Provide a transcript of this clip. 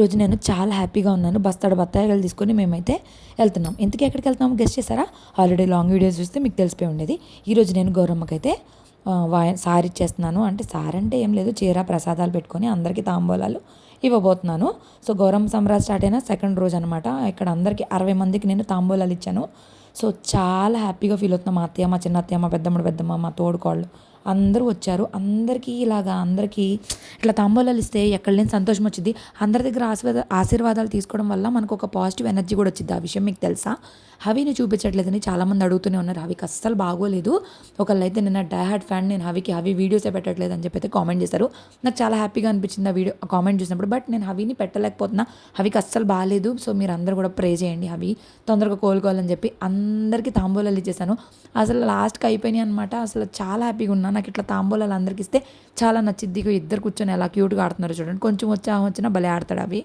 రోజు నేను చాలా హ్యాపీగా ఉన్నాను. బస్తాడు బత్తాయిలు తీసుకొని మేమైతే వెళ్తున్నాం. ఇంతకీ ఎక్కడికి వెళ్తున్నాము గెస్ట్ చేశారా? ఆల్రెడీ లాంగ్ వీడియోస్ చూస్తే మీకు తెలిసిపోయి ఉండేది. ఈరోజు నేను గౌరమ్మకైతే వాయ సారీ ఇచ్చేస్తున్నాను. అంటే సారీ అంటే ఏం లేదు. చీర ప్రసాదాలు పెట్టుకొని అందరికీ తాంబూలాలు ఇవ్వబోతున్నాను. సో గౌరమ్మ సంబరాలు స్టార్ట్ అయిన సెకండ్ రోజు అనమాట ఇక్కడ అందరికీ అరవై మందికి నేను తాంబూలాలు ఇచ్చాను. సో చాలా హ్యాపీగా ఫీల్ అవుతున్నాం మా అత్తయ్య మా చిన్న అత్తయ్య మా పెద్దమ్మ పెద్దమ్మ మా తోడుకోళ్ళు. అందరూ వచ్చారు. అందరికీ ఇలాగా అందరికీ ఇట్లా తాంబూలాలు ఇస్తే ఎక్కడ లేని సంతోషం వచ్చింది అందరి దగ్గర ఆశీర్వాద ఆశీర్వాదాలు తీసుకోవడం వల్ల మనకు ఒక పాజిటివ్ ఎనర్జీ కూడా వచ్చింది ఆ విషయం మీకు తెలుసా? హవిని చూపించట్లేదని చాలామంది అడుగుతూనే ఉన్నారు. హవికి అస్సలు బాగోలేదు. ఒకళ్ళు అయితే నిన్న డైహార్డ్ ఫ్యాన్ నేను హవికి హవి వీడియోసే పెట్టట్లేదు అని చెప్పి అయితే కామెంట్ చేశారు. నాకు చాలా హ్యాపీగా అనిపించింది ఆ వీడియో కామెంట్ చూసినప్పుడు. బట్ నేను హవిని పెట్టలేకపోతున్నా. హవికి అస్సలు బాగాలేదు. సో మీరు అందరూ కూడా ప్రే చేయండి హవి. తొందరగా కోలుకోవాలని చెప్పి అందరికీ తాంబూలాలు ఇచ్చేసాను అసలు లాస్ట్కి అయిపోయినాయి అనమాట అసలు చాలా హ్యాపీగా ఉన్నా. నాకు ఇట్లా తాంబూలాలు అందరికి ఇస్తే చాలా నచ్చిద్ది. ఇద్దరు కూర్చొని ఎలా క్యూట్గా ఆడుతున్నారు చూడండి. కొంచెం వచ్చి వచ్చినా భలే ఆడతాడు అవి.